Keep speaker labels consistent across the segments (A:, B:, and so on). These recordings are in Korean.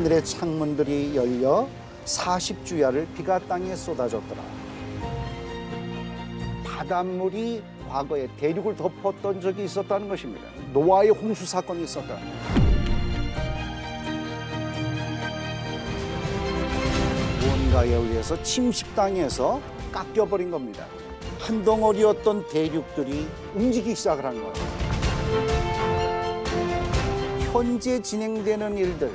A: 하늘의 창문들이 열려 40주야를 비가 땅에 쏟아졌더라. 바닷물이 과거에 대륙을 덮었던 적이 있었다는 것입니다. 노아의 홍수 사건이 있었다. 무언가에 의해서 침식당해서 깎여버린 겁니다. 한 덩어리였던 대륙들이 움직이기 시작을 한 거예요. 현재 진행되는 일들,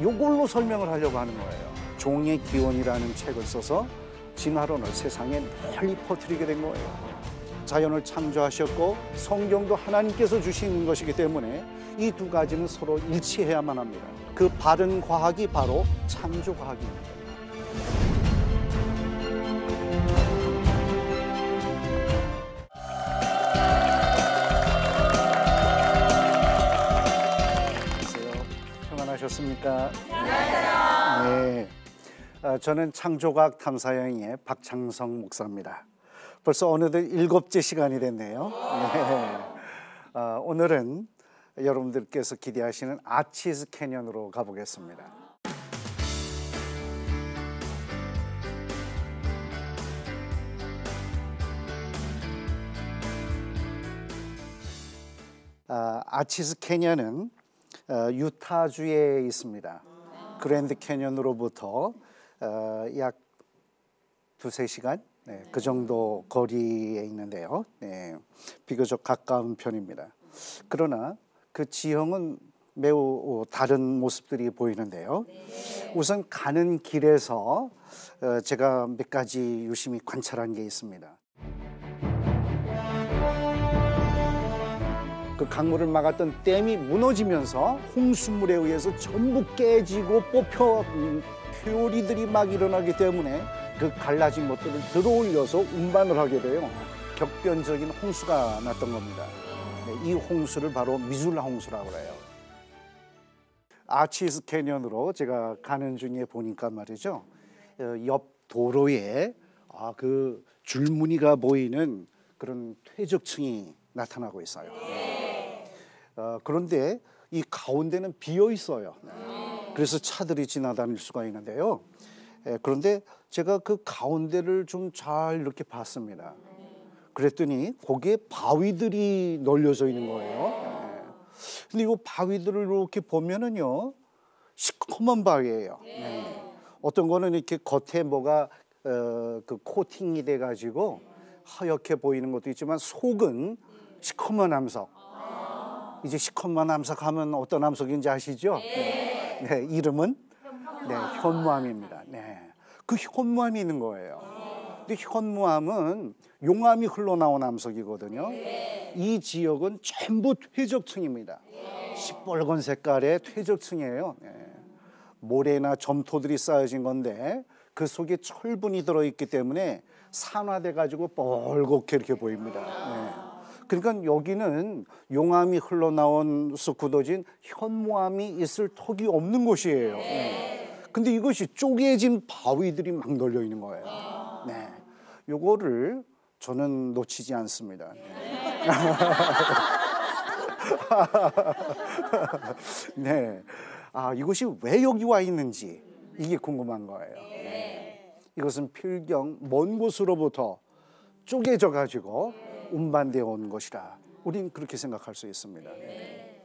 A: 요걸로 설명을 하려고 하는 거예요. 종의 기원이라는 책을 써서 진화론을 세상에 널리 퍼뜨리게 된 거예요. 자연을 창조하셨고 성경도 하나님께서 주신 것이기 때문에 이 두 가지는 서로 일치해야만 합니다. 그 바른 과학이 바로 창조 과학입니다. 평안하셨습니까? 네. 아, 저는 창조과학 탐사여행의 박창성 목사입니다. 벌써 어느덧 일곱째 시간이 됐네요. 네. 아, 오늘은 여러분들께서 기대하시는 아치스 캐년으로 가보겠습니다. 아, 아치스 캐년은 어, 유타주에 있습니다. 그랜드 캐년으로부터 어, 약 두세 시간 네, 그 정도 거리에 있는데요. 네, 비교적 가까운 편입니다. 그러나 그 지형은 매우 다른 모습들이 보이는데요. 우선 가는 길에서 어, 제가 몇 가지 유심히 관찰한 게 있습니다. 그 강물을 막았던 댐이 무너지면서 홍수물에 의해서 전부 깨지고 뽑혀 음, 표리들이 막 일어나기 때문에 그 갈라진 것들을 들어올려서 운반을 하게 돼요. 격변적인 홍수가 났던 겁니다. 네, 이 홍수를 바로 미술라 홍수라고 해요. 아치스 캐년으로 제가 가는 중에 보니까 말이죠. 어, 옆 도로에 아, 그 줄무늬가 보이는 그런 퇴적층이 나타나고 있어요. 어, 그런데 이 가운데는 비어 있어요. 그래서 차들이 지나다닐 수가 있는데요. 예, 그런데 제가 그 가운데를 좀 잘 이렇게 봤습니다. 그랬더니 거기에 바위들이 널려져 있는 거예요. 예. 근데 이 바위들을 이렇게 보면은요, 시커먼 바위예요. 네. 어떤 거는 이렇게 겉에 뭐가 어, 그 코팅이 돼가지고 하얗게 보이는 것도 있지만 속은 시커먼 암석. 이제 시커먼 암석하면 어떤 암석인지 아시죠? 네. 네, 이름은 네, 현무암입니다. 네. 그 현무암이 있는 거예요. 근데 현무암은 용암이 흘러나온 암석이거든요. 이 지역은 전부 퇴적층입니다. 시뻘건 색깔의 퇴적층이에요. 네. 모래나 점토들이 쌓여진 건데 그 속에 철분이 들어있기 때문에 산화돼 가지고 뻘겋게 이렇게 보입니다. 네. 그러니까 여기는 용암이 흘러나온서 굳어진 현무암이 있을 턱이 없는 곳이에요. 네. 근데 이것이 쪼개진 바위들이 막 널려 있는 거예요. 네. 요거를 저는 놓치지 않습니다. 네. 아, 이것이 왜 여기 와 있는지 이게 궁금한 거예요. 네. 이것은 필경 먼 곳으로부터 쪼개져 가지고 운반되어 온 것이라 우린 그렇게 생각할 수 있습니다. 네.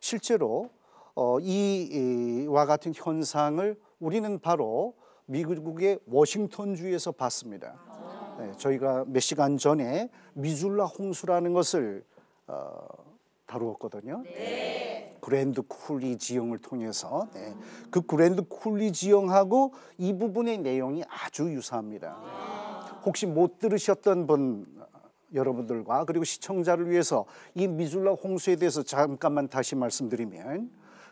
A: 실제로 어, 이와 같은 현상을 우리는 바로 미국의 워싱턴주에서 봤습니다. 네, 저희가 몇 시간 전에 미줄라 홍수라는 것을 어, 다루었거든요. 네. 그랜드 쿨리 지형을 통해서 네. 그 그랜드 쿨리 지형하고 이 부분의 내용이 아주 유사합니다. 혹시 못 들으셨던 분 여러분들과 그리고 시청자를 위해서 이 미줄라 홍수에 대해서 잠깐만 다시 말씀드리면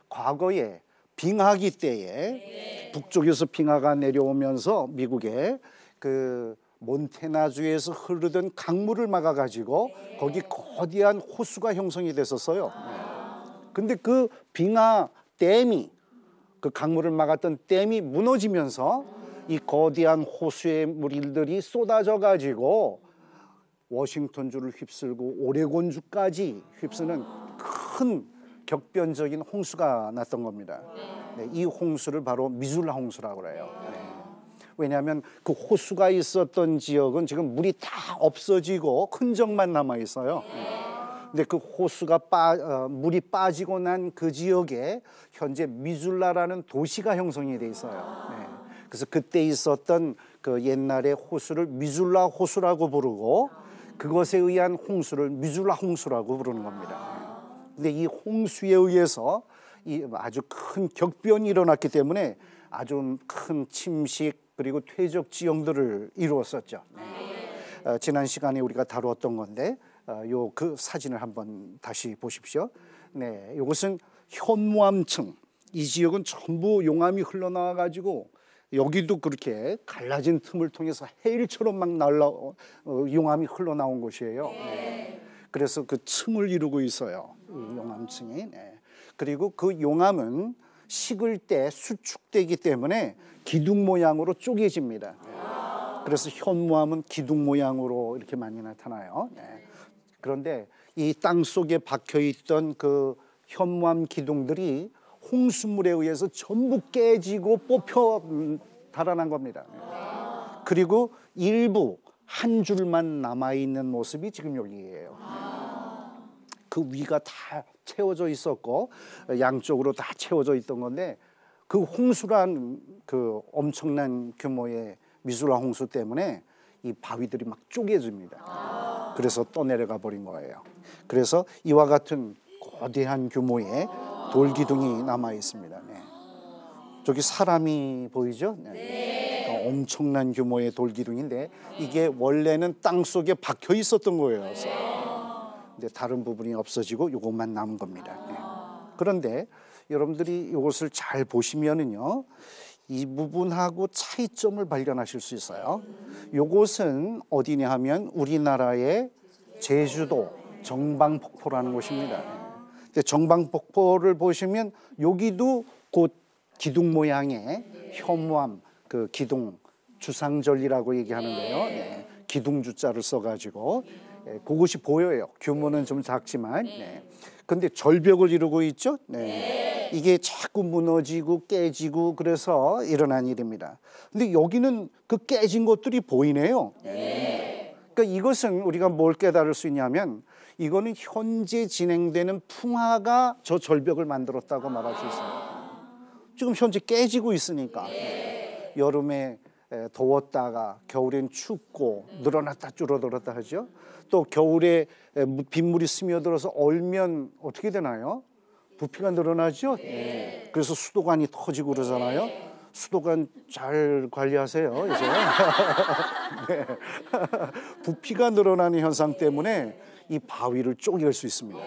A: 과거에 빙하기 때에 북쪽에서 빙하가 내려오면서 미국에 그 몬테나주에서 흐르던 강물을 막아가지고 거기 거대한 호수가 형성이 됐었어요. 근데 그 빙하 댐이 그 강물을 막았던 댐이 무너지면서 이 거대한 호수의 물들이 쏟아져 가지고 워싱턴주를 휩쓸고 오레곤주까지 휩쓰는 큰 격변적인 홍수가 났던 겁니다. 네, 이 홍수를 바로 미술라 홍수라고 그래요. 네. 왜냐하면 그 호수가 있었던 지역은 지금 물이 다 없어지고 흔적만 남아 있어요. 근데 그 호수가 빠 어, 물이 빠지고 난 그 지역에 현재 미줄라라는 도시가 형성이 돼 있어요. 네. 그래서 그때 있었던 그 옛날의 호수를 미줄라 호수라고 부르고 그것에 의한 홍수를 미줄라 홍수라고 부르는 겁니다. 근데 이 홍수에 의해서 이 아주 큰 격변이 일어났기 때문에 아주 큰 침식 그리고 퇴적 지형들을 이루었었죠. 어, 지난 시간에 우리가 다루었던 건데 어, 요그 사진을 한번 다시 보십시오. 네, 이것은 현무암층. 이 지역은 전부 용암이 흘러나와 가지고 여기도 그렇게 갈라진 틈을 통해서 해일처럼 막 날라 어, 용암이 흘러나온 곳이에요. 네. 그래서 그 층을 이루고 있어요. 용암층이. 네. 그리고 그 용암은 식을 때 수축되기 때문에 기둥 모양으로 쪼개집니다. 그래서 현무암은 기둥 모양으로 이렇게 많이 나타나요. 네. 그런데 이 땅 속에 박혀 있던 그 현무암 기둥들이 홍수물에 의해서 전부 깨지고 뽑혀 달아난 겁니다. 그리고 일부 한 줄만 남아 있는 모습이 지금 여기에요. 그 위가 다 채워져 있었고 양쪽으로 다 채워져 있던 건데 그 홍수란 그 엄청난 규모의 미술화 홍수 때문에 이 바위들이 막 쪼개집니다. 그래서 떠내려가 버린 거예요. 그래서 이와 같은 거대한 규모의 돌기둥이 남아 있습니다. 네. 저기 사람이 보이죠? 네. 그 엄청난 규모의 돌기둥인데 이게 원래는 땅 속에 박혀 있었던 거예요. 그래서. 근데 다른 부분이 없어지고 이것만 남은 겁니다. 네. 그런데 여러분들이 이것을 잘 보시면은요. 이 부분하고 차이점을 발견하실 수 있어요. 이곳은 어디냐 하면 우리나라의 제주도 정방폭포라는 곳입니다. 근데 정방폭포를 보시면 여기도 곧 기둥 모양의 현무암 그 기둥 주상절리라고 얘기하는데요. 네. 기둥 주자를 써가지고 네. 그것이 보여요. 규모는 좀 작지만. 네. 근데 절벽을 이루고 있죠. 네. 이게 자꾸 무너지고 깨지고 그래서 일어난 일입니다. 근데 여기는 그 깨진 것들이 보이네요. 네. 그러니까 이것은 우리가 뭘 깨달을 수 있냐면 이거는 현재 진행되는 풍화가 저 절벽을 만들었다고 말할 수 있어요. 지금 현재 깨지고 있으니까 여름에 더웠다가 겨울엔 춥고 늘어났다 줄어들었다 하죠. 또 겨울에 빗물이 스며들어서 얼면 어떻게 되나요? 부피가 늘어나죠. 네. 그래서 수도관이 터지고 그러잖아요. 수도관 잘 관리하세요. 이제 네. 부피가 늘어나는 현상 때문에 이 바위를 쪼갤 수 있습니다.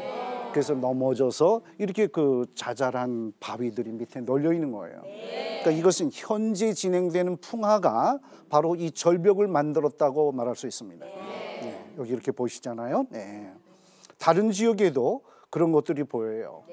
A: 그래서 넘어져서 이렇게 그 자잘한 바위들이 밑에 널려 있는 거예요. 그러니까 이것은 현재 진행되는 풍화가 바로 이 절벽을 만들었다고 말할 수 있습니다. 네, 여기 이렇게 보시잖아요. 네. 다른 지역에도 그런 것들이 보여요.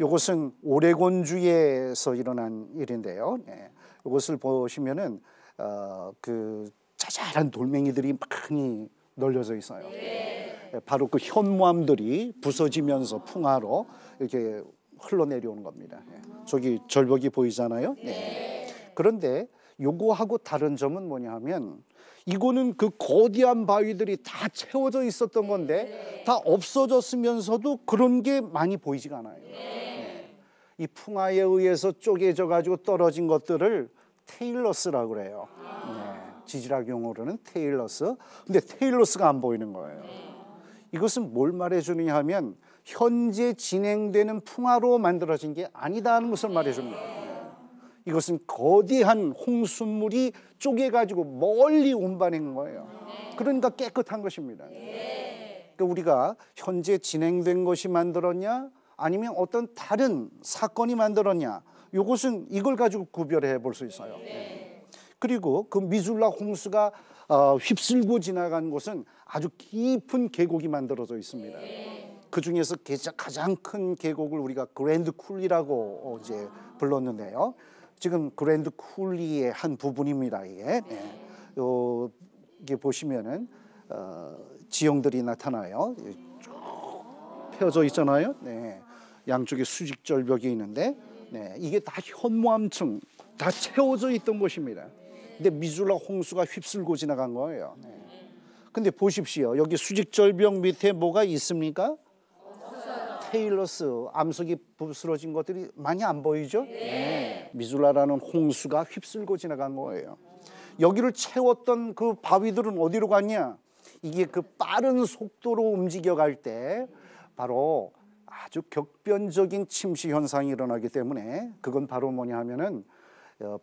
A: 이것은 오레곤주에서 일어난 일인데요. 네. 이것을 보시면은 어, 그 자잘한 돌멩이들이 많이 널려져 있어요. 예, 바로 그 현무암들이 부서지면서 풍화로 이렇게 흘러내려오는 겁니다. 예. 저기 절벽이 보이잖아요. 네. 그런데 요거하고 다른 점은 뭐냐 하면 이거는 그 거대한 바위들이 다 채워져 있었던 건데 다 없어졌으면서도 그런 게 많이 보이지가 않아요. 네. 이 풍화에 의해서 쪼개져 가지고 떨어진 것들을 테일러스라고 그래요. 네. 지질학 용어로는 테일러스. 근데 테일러스가 안 보이는 거예요. 이것은 뭘 말해주느냐 하면 현재 진행되는 풍화로 만들어진 게 아니다는 것을 말해줍니다. 이것은 거대한 홍수물이 쪼개가지고 멀리 운반한 거예요. 그러니까 깨끗한 것입니다. 그러니까 우리가 현재 진행된 것이 만들었냐 아니면 어떤 다른 사건이 만들었냐 이것은 이걸 가지고 구별해 볼 수 있어요. 그리고 그 미술라 홍수가 어, 휩쓸고 지나간 곳은 아주 깊은 계곡이 만들어져 있습니다. 그 중에서 가장 큰 계곡을 우리가 그랜드 쿨리라고 어, 이제 불렀는데요. 지금 그랜드 쿨리의 한 부분입니다. 이게 네. 요 이게 보시면은 어, 지형들이 나타나요. 쭉 펴져 있잖아요. 네. 양쪽에 수직 절벽이 있는데 네, 이게 다 현무암층 다 채워져 있던 곳입니다. 근데 미줄라 홍수가 휩쓸고 지나간 거예요. 네. 근데 보십시오. 여기 수직절벽 밑에 뭐가 있습니까? 테일러스 암석이 부스러진 것들이 많이 안 보이죠? 네. 미줄라라는 홍수가 휩쓸고 지나간 거예요. 여기를 채웠던 그 바위들은 어디로 갔냐? 이게 그 빠른 속도로 움직여 갈 때 바로 아주 격변적인 침시 현상이 일어나기 때문에 그건 바로 뭐냐 하면은 어,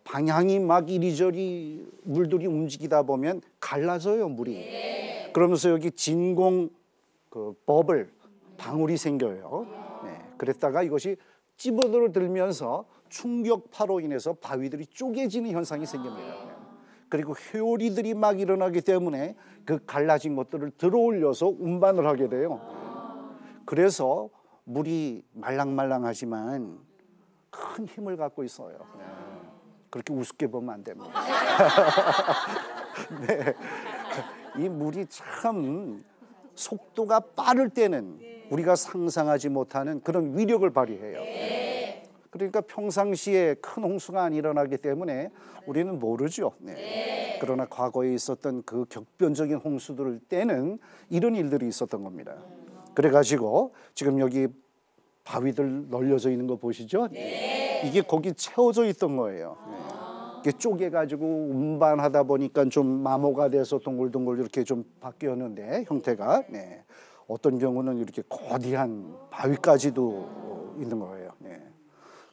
A: 방향이 막 이리저리 물들이 움직이다 보면 갈라져요 물이. 그러면서 여기 진공 그 버블 방울이 생겨요. 네. 그랬다가 이것이 찌부들면서 충격파로 인해서 바위들이 쪼개지는 현상이 생깁니다. 그리고 회오리들이 막 일어나기 때문에 그 갈라진 것들을 들어올려서 운반을 하게 돼요. 그래서 물이 말랑말랑하지만 큰 힘을 갖고 있어요. 네. 그렇게 우습게 보면 안 됩니다. 네. 이 물이 참 속도가 빠를 때는 우리가 상상하지 못하는 그런 위력을 발휘해요. 그러니까 평상시에 큰 홍수가 안 일어나기 때문에 우리는 모르죠. 네. 그러나 과거에 있었던 그 격변적인 홍수들 때는 이런 일들이 있었던 겁니다. 그래가지고 지금 여기 바위들 널려져 있는 거 보시죠? 이게 거기 채워져 있던 거예요. 쪼개가지고 운반하다 보니까 좀 마모가 돼서 동글동글 이렇게 좀 바뀌었는데 형태가 네. 어떤 경우는 이렇게 거대한 바위까지도 있는 거예요. 네.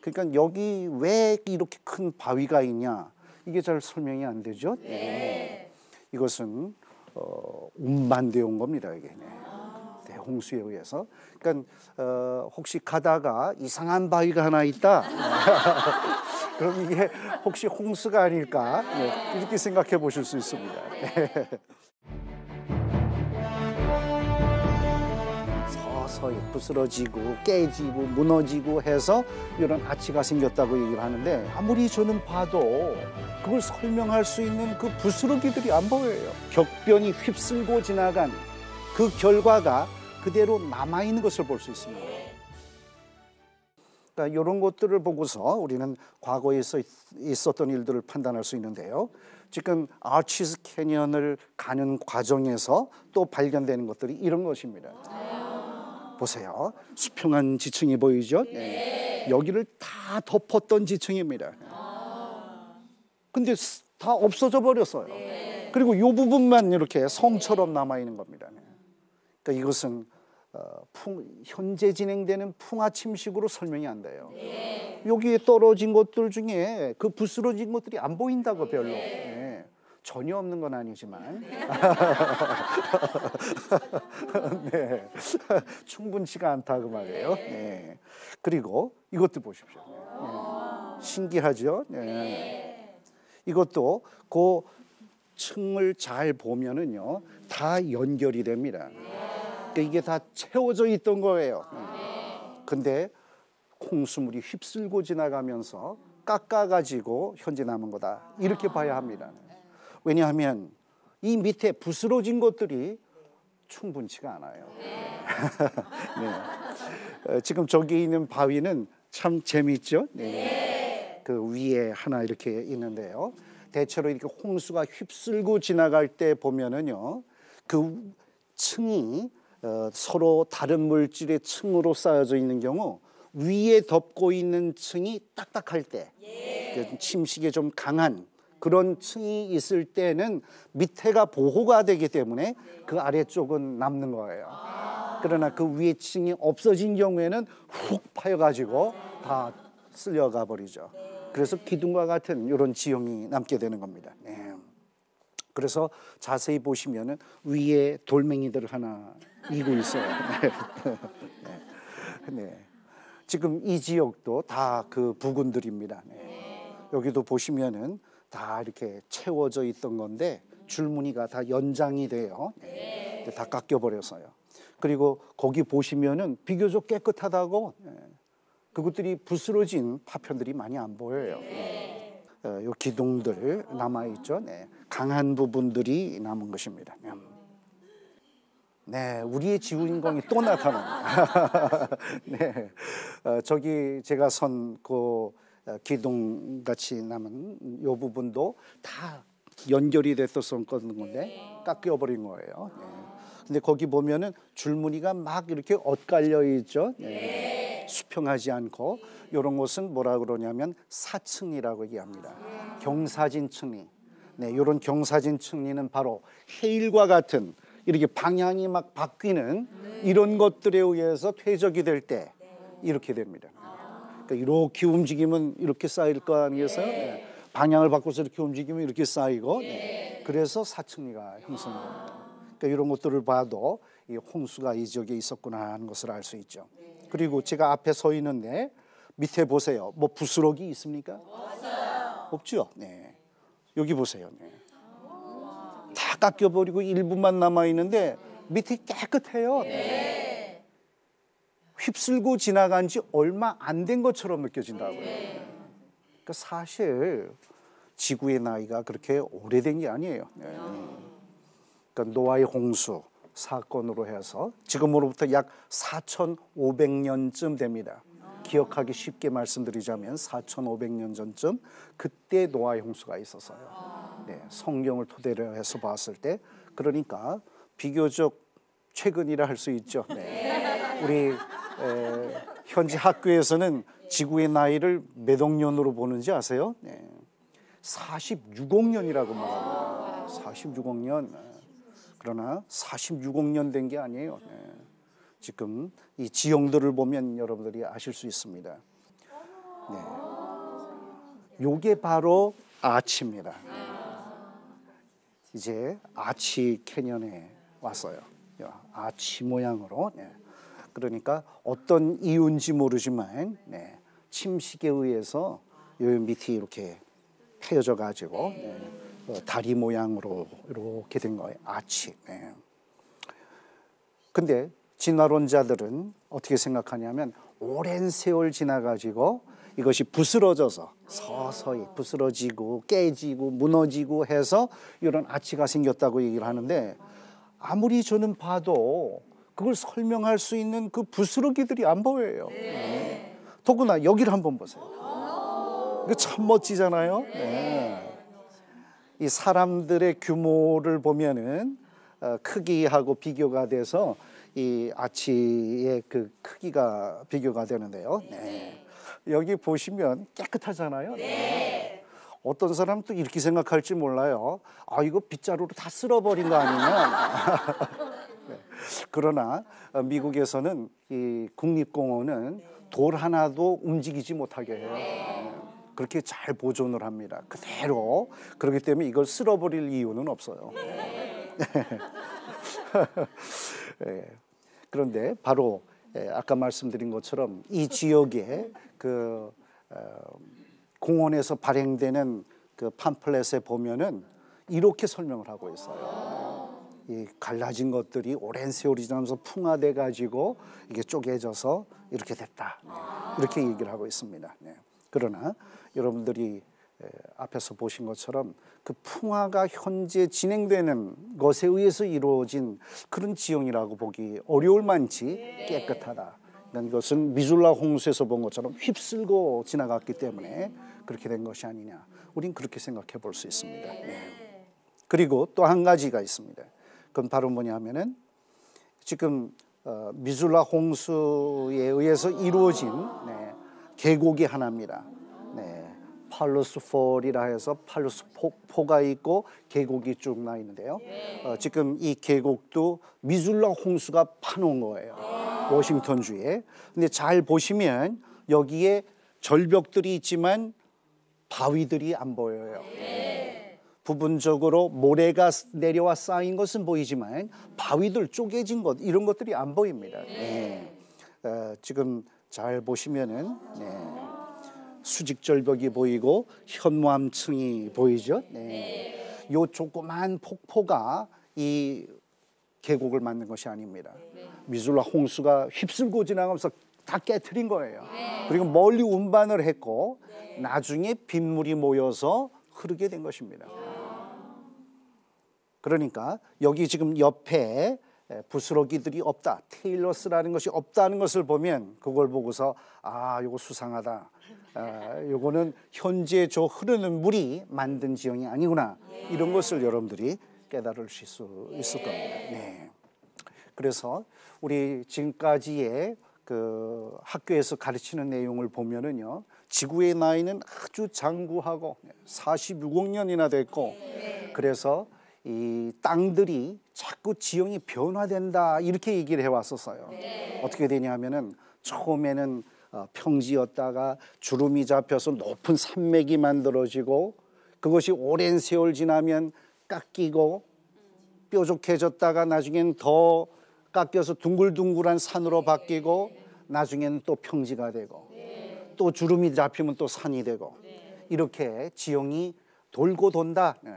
A: 그러니까 여기 왜 이렇게 큰 바위가 있냐 이게 잘 설명이 안 되죠. 네. 이것은 어, 운반되어 온 겁니다. 이게 네. 대홍수에 의해서. 그러니까 어, 혹시 가다가 이상한 바위가 하나 있다. 그럼 이게 혹시 홍수가 아닐까 네, 이렇게 생각해 보실 수 있습니다. 네. 서서히 부스러지고 깨지고 무너지고 해서 이런 아치가 생겼다고 얘기를 하는데 아무리 저는 봐도 그걸 설명할 수 있는 그 부스러기들이 안 보여요. 격변이 휩쓸고 지나간 그 결과가 그대로 남아 있는 것을 볼 수 있습니다. 그러니까 이런 것들을 보고서 우리는 과거에 있었던 일들을 판단할 수 있는데요. 지금 아치스 캐년을 가는 과정에서 또 발견되는 것들이 이런 것입니다. 보세요. 수평한 지층이 보이죠? 네. 여기를 다 덮었던 지층입니다. 근데 다 없어져 버렸어요. 그리고 이 부분만 이렇게 성처럼 남아 있는 겁니다. 그러니까 이것은 어, 풍, 현재 진행되는 풍화 침식으로 설명이 안 돼요. 네. 여기에 떨어진 것들 중에 그 부스러진 것들이 안 보인다고 별로. 네. 전혀 없는 건 아니지만 네. 충분치가 않다 그 말이에요. 네. 그리고 이것도 보십시오. 네. 신기하죠? 네. 이것도 그 층을 잘 보면은요 다 연결이 됩니다. 그러니까 이게 다 채워져 있던 거예요. 근데 콩수물이 휩쓸고 지나가면서 깎아가지고 현재 남은 거다. 이렇게 봐야 합니다. 왜냐하면 이 밑에 부스러진 것들이 충분치가 않아요. 네. 어, 지금 저기 있는 바위는 참 재미있죠? 네. 그 위에 하나 이렇게 있는데요. 대체로 이렇게 홍수가 휩쓸고 지나갈 때 보면은요, 그 층이 어, 서로 다른 물질의 층으로 쌓여져 있는 경우 위에 덮고 있는 층이 딱딱할 때 예. 침식에 좀 강한 그런 층이 있을 때는 밑에가 보호가 되기 때문에 그 아래쪽은 남는 거예요. 그러나 그 위에 층이 없어진 경우에는 훅 파여가지고 다 쓸려가 버리죠. 그래서 기둥과 같은 이런 지형이 남게 되는 겁니다. 네. 그래서 자세히 보시면은 위에 돌멩이들 하나 이고 있어요. 네. 네. 지금 이 지역도 다 그 부근들입니다. 네. 여기도 보시면은 다 이렇게 채워져 있던 건데 줄무늬가 다 연장이 돼요. 네. 다 깎여 버렸어요. 그리고 거기 보시면은 비교적 깨끗하다고 네. 그것들이 부스러진 파편들이 많이 안 보여요. 네. 어, 요 기둥들 남아 있죠. 네. 강한 부분들이 남은 것입니다. 음. 네, 우리의 주인공이 또 나타납니다. 네, 어, 저기 제가 선그 어, 기둥 같이 남은 요 부분도 다 연결이 돼서 썼던 건데 깎여 버린 거예요. 네. 근데 거기 보면은 줄무늬가 막 이렇게 엇갈려 있죠. 네. 수평하지 않고 이런 곳은 뭐라 그러냐면 사층이라고 얘기합니다. 경사진 층리. 네, 이런 경사진 층리는 바로 해일과 같은 이렇게 방향이 막 바뀌는 이런 것들에 의해서 퇴적이 될 때 이렇게 됩니다. 그러니까 이렇게 움직이면 이렇게 쌓일 거 아니겠어요? 네. 방향을 바꿔서 이렇게 움직이면 이렇게 쌓이고 네. 그래서 사층리가 형성됩니다. 그러니까 이런 것들을 봐도 이 홍수가 이 지역에 있었구나 하는 것을 알 수 있죠. 그리고 제가 앞에 서 있는데 밑에 보세요. 뭐 부스러기 있습니까? 없어요. 없죠. 네. 여기 보세요. 네. 다 깎여버리고 일부만 남아 있는데 밑에 깨끗해요. 네. 휩쓸고 지나간 지 얼마 안 된 것처럼 느껴진다고요. 그러니까 사실 지구의 나이가 그렇게 오래된 게 아니에요. 네. 그러니까 노아의 홍수 사건으로 해서 지금으로부터 약 4,500년쯤 됩니다. 기억하기 쉽게 말씀드리자면 4,500년 전쯤 그때 노아의 홍수가 있었어요. 네, 성경을 토대로 해서 봤을 때 그러니까 비교적 최근이라 할 수 있죠. 네. 우리 에, 현지 학교에서는 지구의 나이를 몇 억 년으로 보는지 아세요? 네. 46억 년이라고 말합니다. 46억 년. 그러나 46억 년 된 게 아니에요. 네. 지금 이 지형들을 보면 여러분들이 아실 수 있습니다. 네. 요게 바로 아치입니다. 이제 아치 캐년에 왔어요. 아치 모양으로. 네. 그러니까 어떤 이유인지 모르지만 네. 침식에 의해서 요 밑이 이렇게 패여져 가지고 네. 어, 다리 모양으로 이렇게 된 거예요. 아치. 네. 근데 진화론자들은 어떻게 생각하냐면 오랜 세월 지나가지고 이것이 부스러져서 서서히 부스러지고 깨지고 무너지고 해서 이런 아치가 생겼다고 얘기를 하는데 아무리 저는 봐도 그걸 설명할 수 있는 그 부스러기들이 안 보여요. 네. 더구나 여기를 한번 보세요. 이거 참 멋지잖아요. 네. 이 사람들의 규모를 보면은 어, 크기하고 비교가 돼서 이 아치의 그 크기가 비교가 되는데요. 네. 여기 보시면 깨끗하잖아요. 네. 어떤 사람은 또 이렇게 생각할지 몰라요. 아, 이거 빗자루로 다 쓸어버린 거 아니냐. 네. 그러나 어, 미국에서는 이 국립공원은 돌 하나도 움직이지 못하게 해요. 네. 그렇게 잘 보존을 합니다. 그대로. 그렇기 때문에 이걸 쓸어버릴 이유는 없어요. 네. 네. 그런데 바로 예, 아까 말씀드린 것처럼 이 지역에 그 어, 공원에서 발행되는 그 팜플렛에 보면은 이렇게 설명을 하고 있어요. 이 갈라진 것들이 오랜 세월이 지나면서 풍화돼 가지고 이게 쪼개져서 이렇게 됐다. 네. 이렇게 얘기를 하고 있습니다. 네. 그러나 여러분들이 앞에서 보신 것처럼 그 풍화가 현재 진행되는 것에 의해서 이루어진 그런 지형이라고 보기 어려울 만치 깨끗하다. 그러니까 이것은 미술라 홍수에서 본 것처럼 휩쓸고 지나갔기 때문에 그렇게 된 것이 아니냐. 우린 그렇게 생각해 볼 수 있습니다. 네. 그리고 또 한 가지가 있습니다. 그건 바로 뭐냐면은 지금 어, 미술라 홍수에 의해서 이루어진 네, 계곡이 하나입니다. 네. 팔루스 폴이라 해서 팔루스 폭포가 있고 계곡이 쭉 나 있는데요. 어, 지금 이 계곡도 미술라 홍수가 파놓은 거예요. 워싱턴 주에. 근데 잘 보시면 여기에 절벽들이 있지만 바위들이 안 보여요. 부분적으로 모래가 내려와 쌓인 것은 보이지만 바위들 쪼개진 것 이런 것들이 안 보입니다. 네. 어, 지금 잘 보시면은 네. 수직절벽이 보이고 현무암층이 보이죠. 네. 요 조그만 폭포가 이 계곡을 만든 것이 아닙니다. 미술라 홍수가 휩쓸고 지나가면서 다 깨트린 거예요. 그리고 멀리 운반을 했고 나중에 빗물이 모여서 흐르게 된 것입니다. 그러니까 여기 지금 옆에 에, 부스러기들이 없다, 테일러스라는 것이 없다는 것을 보면 그걸 보고서 아, 요거 수상하다. 아, 요거는 현재 저 흐르는 물이 만든 지형이 아니구나. 이런 것을 여러분들이 깨달으실 수 있을 겁니다. 네. 그래서 우리 지금까지의 그 학교에서 가르치는 내용을 보면은요. 지구의 나이는 아주 장구하고 46억 년이나 됐고 그래서 이 땅들이 자꾸 지형이 변화된다 이렇게 얘기를 해왔었어요. 어떻게 되냐면은 처음에는 어, 평지였다가 주름이 잡혀서 높은 산맥이 만들어지고 그것이 오랜 세월 지나면 깎이고 뾰족해졌다가 나중엔 더 깎여서 둥글둥글한 산으로 바뀌고 나중에는 또 평지가 되고 또 주름이 잡히면 또 산이 되고 이렇게 지형이 돌고 돈다. 네.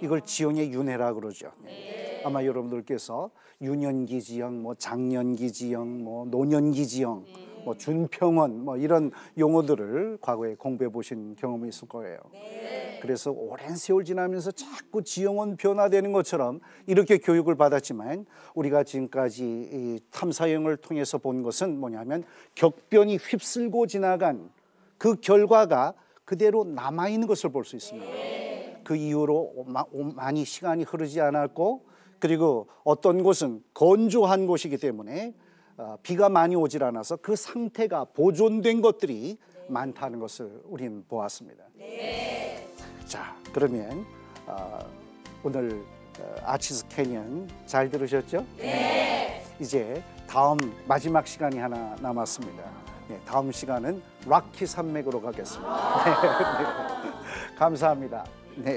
A: 이걸 지형의 윤회라 그러죠. 네. 아마 여러분들께서 유년기 지형, 뭐 장년기 지형, 뭐 노년기 지형, 뭐 준평원 뭐 이런 용어들을 과거에 공부해 보신 경험이 있을 거예요. 그래서 오랜 세월 지나면서 자꾸 지형은 변화되는 것처럼 이렇게 교육을 받았지만 우리가 지금까지 이 탐사형을 통해서 본 것은 뭐냐면 격변이 휩쓸고 지나간 그 결과가 그대로 남아 있는 것을 볼 수 있습니다. 그 이후로 마- 많이 시간이 흐르지 않았고 그리고 어떤 곳은 건조한 곳이기 때문에 어, 비가 많이 오질 않아서 그 상태가 보존된 것들이 많다는 것을 우리는 보았습니다. 자, 그러면 어, 오늘 어, 아치스 캐년 잘 들으셨죠? 네. 이제 다음 마지막 시간이 하나 남았습니다. 네, 다음 시간은 락키 산맥으로 가겠습니다. 네, 네. 감사합니다. 네.